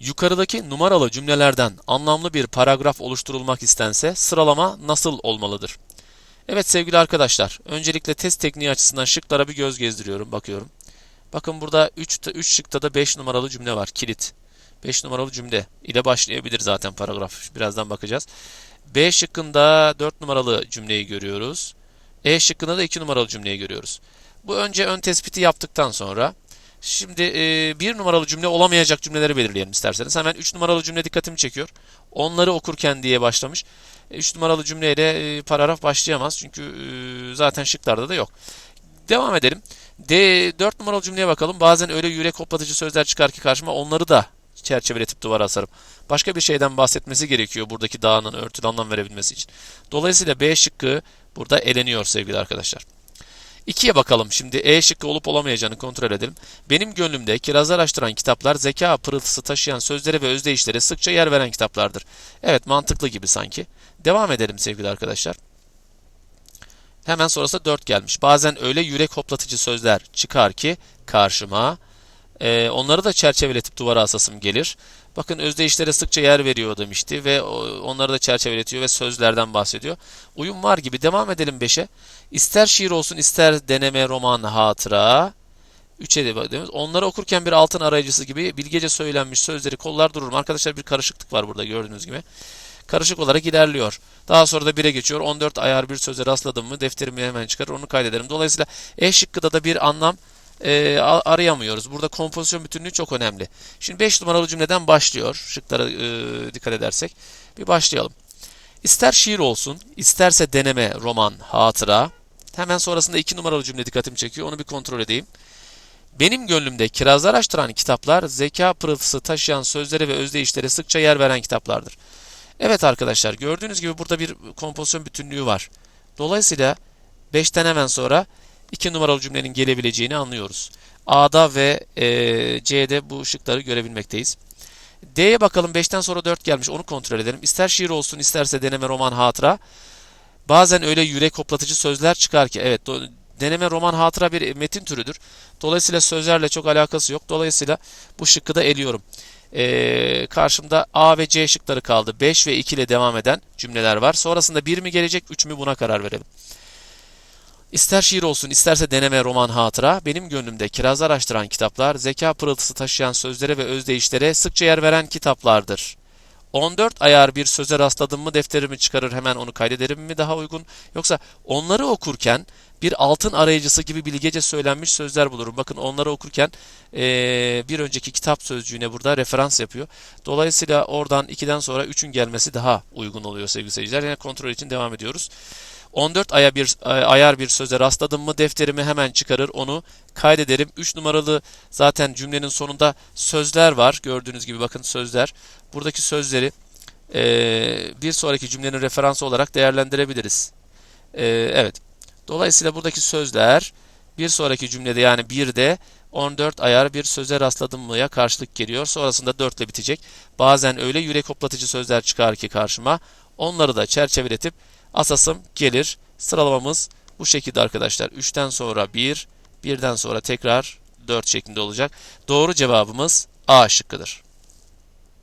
Yukarıdaki numaralı cümlelerden anlamlı bir paragraf oluşturulmak istense sıralama nasıl olmalıdır? Evet sevgili arkadaşlar, öncelikle test tekniği açısından şıklara bir göz gezdiriyorum, bakıyorum. Bakın burada 3, 3 şıkta da 5 numaralı cümle var, kilit. 5 numaralı cümle ile başlayabilir zaten paragraf. Birazdan bakacağız. B şıkkında 4 numaralı cümleyi görüyoruz. E şıkkında da 2 numaralı cümleyi görüyoruz. Bu önce ön tespiti yaptıktan sonra Şimdi e, bir numaralı cümle olamayacak cümleleri belirleyelim isterseniz. Hemen 3 numaralı cümle dikkatimi çekiyor. Onları okurken diye başlamış. 3 numaralı cümleyle e, paragraf başlayamaz. Çünkü e, zaten şıklarda da yok. Devam edelim. D 4 numaralı cümleye bakalım. Bazen öyle yürek hoplatıcı sözler çıkar ki karşıma onları da çerçeveletip duvara asarım. Başka bir şeyden bahsetmesi gerekiyor buradaki dağının örtülü anlam verebilmesi için. Dolayısıyla B şıkkı burada eleniyor sevgili arkadaşlar. 2'ye bakalım. Şimdi E şıkkı olup olamayacağını kontrol edelim. Benim gönlümde kirazı araştıran kitaplar zeka pırıltısı taşıyan sözlere ve özdeyişlere sıkça yer veren kitaplardır. Evet mantıklı gibi sanki. Devam edelim sevgili arkadaşlar. Hemen sonrasında 4 gelmiş. Bazen öyle yürek hoplatıcı sözler çıkar ki karşıma e, onları da çerçeveletip duvara asasım gelir. Bakın özdeyişlere sıkça yer veriyor demişti ve onları da çerçeveletiyor ve sözlerden bahsediyor. Uyum var gibi. Devam edelim 5'e. İster şiir olsun ister deneme, roman, hatıra. 3'e de bakıyoruz. Onları okurken bir altın arayıcısı gibi bilgece söylenmiş sözleri kollar dururum. Arkadaşlar bir karışıklık var burada gördüğünüz gibi. Karışık olarak ilerliyor. Daha sonra da 1'e geçiyor. 14 ayar bir söze rastladım mı defterimi hemen çıkarır onu kaydederim. Dolayısıyla E şıkkıda da bir anlam e, arayamıyoruz. Burada kompozisyon bütünlüğü çok önemli. Şimdi 5 numaralı cümleden başlıyor. Şıklara e, dikkat edersek. Bir başlayalım. İster şiir olsun, isterse deneme, roman, hatıra. Hemen sonrasında 2 numaralı cümle dikkatimi çekiyor. Onu bir kontrol edeyim. Benim gönlümde kirazlar araştıran kitaplar, zeka pırıltısı taşıyan sözlere ve özdeyişlere sıkça yer veren kitaplardır. Evet arkadaşlar gördüğünüz gibi burada bir kompozisyon bütünlüğü var. Dolayısıyla 5'ten hemen sonra 2 numaralı cümlenin gelebileceğini anlıyoruz. A'da ve e, C'de bu ışıkları görebilmekteyiz. D'ye bakalım 5'ten sonra 4 gelmiş onu kontrol edelim. İster şiir olsun isterse deneme roman hatıra. Bazen öyle yürek hoplatıcı sözler çıkar ki evet deneme roman hatıra bir metin türüdür. Dolayısıyla sözlerle çok alakası yok. Dolayısıyla bu şıkkı da eliyorum. Ee, karşımda A ve C şıkları kaldı. 5 ve 2 ile devam eden cümleler var. Sonrasında 1 mi gelecek 3 mü buna karar verelim. İster şiir olsun isterse deneme roman hatıra, benim gönlümde kiraz araştıran kitaplar, zeka pırıltısı taşıyan sözlere ve özdeyişlere sıkça yer veren kitaplardır. 14 ayar bir söze rastladım mı defterimi çıkarır hemen onu kaydederim mi daha uygun? Yoksa onları okurken bir altın arayıcısı gibi bilgece söylenmiş sözler bulurum. Bakın onları okurken ee, bir önceki kitap sözcüğüne burada referans yapıyor. Dolayısıyla oradan 2'den sonra 3'ün gelmesi daha uygun oluyor sevgili seyirciler. Yani kontrol için devam ediyoruz. 14 aya bir ayar bir söze rastladım mı defterimi hemen çıkarır onu kaydederim. 3 numaralı zaten cümlenin sonunda sözler var. Gördüğünüz gibi bakın sözler. Buradaki sözleri e, bir sonraki cümlenin referansı olarak değerlendirebiliriz. E, evet. Dolayısıyla buradaki sözler bir sonraki cümlede yani 1'de 14 ayar bir söze rastladım mıya karşılık geliyor. Sonrasında 4 ile bitecek. Bazen öyle yürek hoplatıcı sözler çıkar ki karşıma. Onları da çerçeveletip asasım gelir. Sıralamamız bu şekilde arkadaşlar. 3'ten sonra 1, 1'den sonra tekrar 4 şeklinde olacak. Doğru cevabımız A şıkkıdır.